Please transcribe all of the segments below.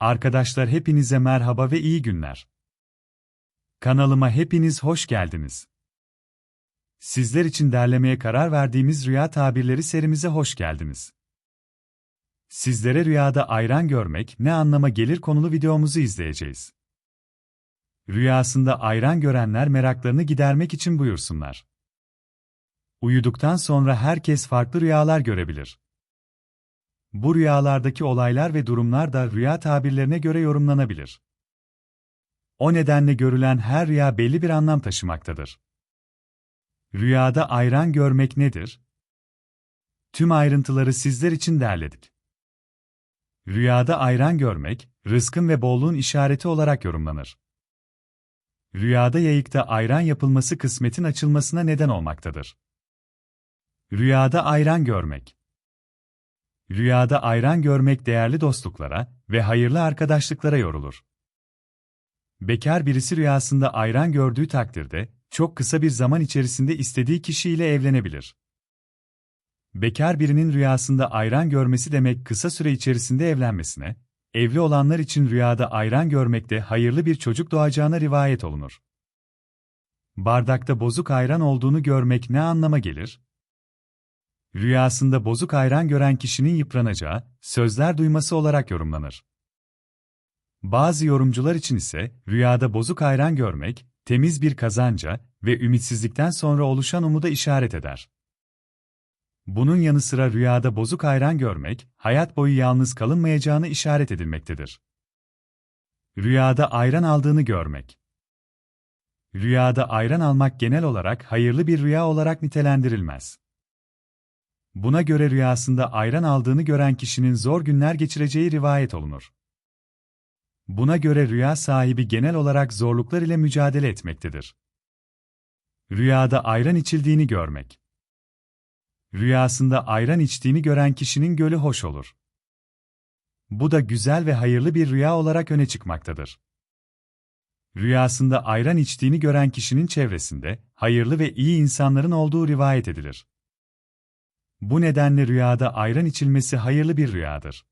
Arkadaşlar hepinize merhaba ve iyi günler. Kanalıma hepiniz hoş geldiniz. Sizler için derlemeye karar verdiğimiz rüya tabirleri serimize hoş geldiniz. Sizlere rüyada ayran görmek ne anlama gelir konulu videomuzu izleyeceğiz. Rüyasında ayran görenler meraklarını gidermek için buyursunlar. Uyuduktan sonra herkes farklı rüyalar görebilir. Bu rüyalardaki olaylar ve durumlar da rüya tabirlerine göre yorumlanabilir. O nedenle görülen her rüya belli bir anlam taşımaktadır. Rüyada ayran görmek nedir? Tüm ayrıntıları sizler için derledik. Rüyada ayran görmek, rızkın ve bolluğun işareti olarak yorumlanır. Rüyada yayıkta ayran yapılması kısmetin açılmasına neden olmaktadır. Rüyada ayran görmek Rüyada ayran görmek değerli dostluklara ve hayırlı arkadaşlıklara yorulur. Bekar birisi rüyasında ayran gördüğü takdirde, çok kısa bir zaman içerisinde istediği kişiyle evlenebilir. Bekar birinin rüyasında ayran görmesi demek kısa süre içerisinde evlenmesine, evli olanlar için rüyada ayran görmekte hayırlı bir çocuk doğacağına rivayet olunur. Bardakta bozuk ayran olduğunu görmek ne anlama gelir? Rüyasında bozuk ayran gören kişinin yıpranacağı, sözler duyması olarak yorumlanır. Bazı yorumcular için ise rüyada bozuk ayran görmek, temiz bir kazanca ve ümitsizlikten sonra oluşan umuda işaret eder. Bunun yanı sıra rüyada bozuk ayran görmek, hayat boyu yalnız kalınmayacağını işaret edilmektedir. Rüyada ayran aldığını görmek. Rüyada ayran almak genel olarak hayırlı bir rüya olarak nitelendirilmez. Buna göre rüyasında ayran aldığını gören kişinin zor günler geçireceği rivayet olunur. Buna göre rüya sahibi genel olarak zorluklar ile mücadele etmektedir. Rüyada ayran içildiğini görmek. Rüyasında ayran içtiğini gören kişinin gölü hoş olur. Bu da güzel ve hayırlı bir rüya olarak öne çıkmaktadır. Rüyasında ayran içtiğini gören kişinin çevresinde hayırlı ve iyi insanların olduğu rivayet edilir. Bu nedenle rüyada ayran içilmesi hayırlı bir rüyadır.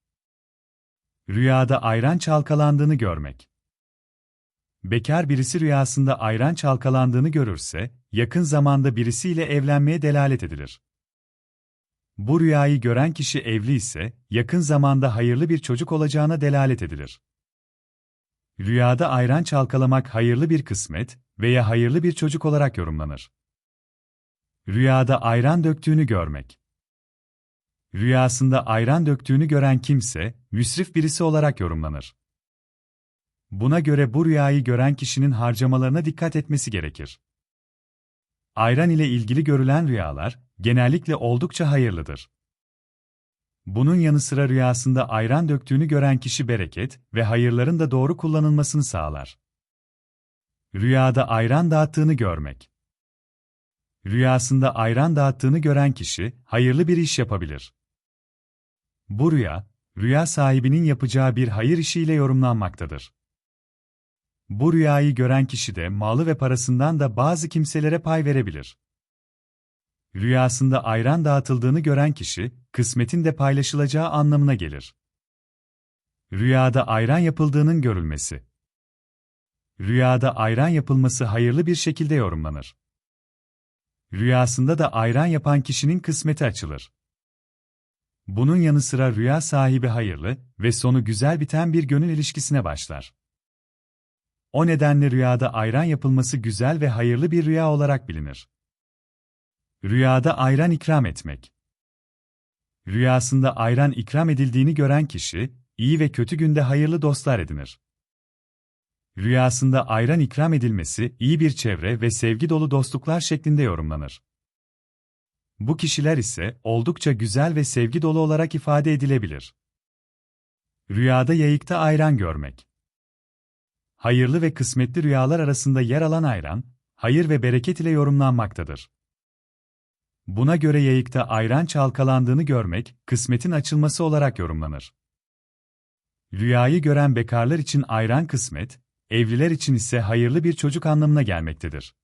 Rüyada ayran çalkalandığını görmek. Bekar birisi rüyasında ayran çalkalandığını görürse, yakın zamanda birisiyle evlenmeye delalet edilir. Bu rüyayı gören kişi evli ise, yakın zamanda hayırlı bir çocuk olacağına delalet edilir. Rüyada ayran çalkalamak hayırlı bir kısmet veya hayırlı bir çocuk olarak yorumlanır. Rüyada ayran döktüğünü görmek. Rüyasında ayran döktüğünü gören kimse, müsrif birisi olarak yorumlanır. Buna göre bu rüyayı gören kişinin harcamalarına dikkat etmesi gerekir. Ayran ile ilgili görülen rüyalar, genellikle oldukça hayırlıdır. Bunun yanı sıra rüyasında ayran döktüğünü gören kişi bereket ve hayırların da doğru kullanılmasını sağlar. Rüyada ayran dağıttığını görmek. Rüyasında ayran dağıttığını gören kişi, hayırlı bir iş yapabilir. Bu rüya, rüya sahibinin yapacağı bir hayır işiyle yorumlanmaktadır. Bu rüyayı gören kişi de malı ve parasından da bazı kimselere pay verebilir. Rüyasında ayran dağıtıldığını gören kişi, kısmetin de paylaşılacağı anlamına gelir. Rüyada ayran yapıldığının görülmesi. Rüyada ayran yapılması hayırlı bir şekilde yorumlanır. Rüyasında da ayran yapan kişinin kısmeti açılır. Bunun yanı sıra rüya sahibi hayırlı ve sonu güzel biten bir gönül ilişkisine başlar. O nedenle rüyada ayran yapılması güzel ve hayırlı bir rüya olarak bilinir. Rüyada ayran ikram etmek. Rüyasında ayran ikram edildiğini gören kişi, iyi ve kötü günde hayırlı dostlar edinir. Rüyasında ayran ikram edilmesi, iyi bir çevre ve sevgi dolu dostluklar şeklinde yorumlanır. Bu kişiler ise oldukça güzel ve sevgi dolu olarak ifade edilebilir. Rüyada yayıkta ayran görmek. Hayırlı ve kısmetli rüyalar arasında yer alan ayran, hayır ve bereket ile yorumlanmaktadır. Buna göre yayıkta ayran çalkalandığını görmek, kısmetin açılması olarak yorumlanır. Rüyayı gören bekarlar için ayran kısmet, evliler için ise hayırlı bir çocuk anlamına gelmektedir.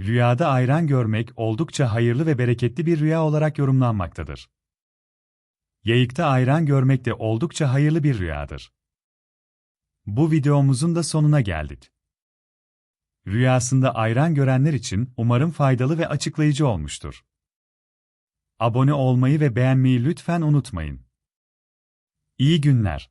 Rüyada ayran görmek oldukça hayırlı ve bereketli bir rüya olarak yorumlanmaktadır. Yayıkta ayran görmek de oldukça hayırlı bir rüyadır. Bu videomuzun da sonuna geldik. Rüyasında ayran görenler için umarım faydalı ve açıklayıcı olmuştur. Abone olmayı ve beğenmeyi lütfen unutmayın. İyi günler.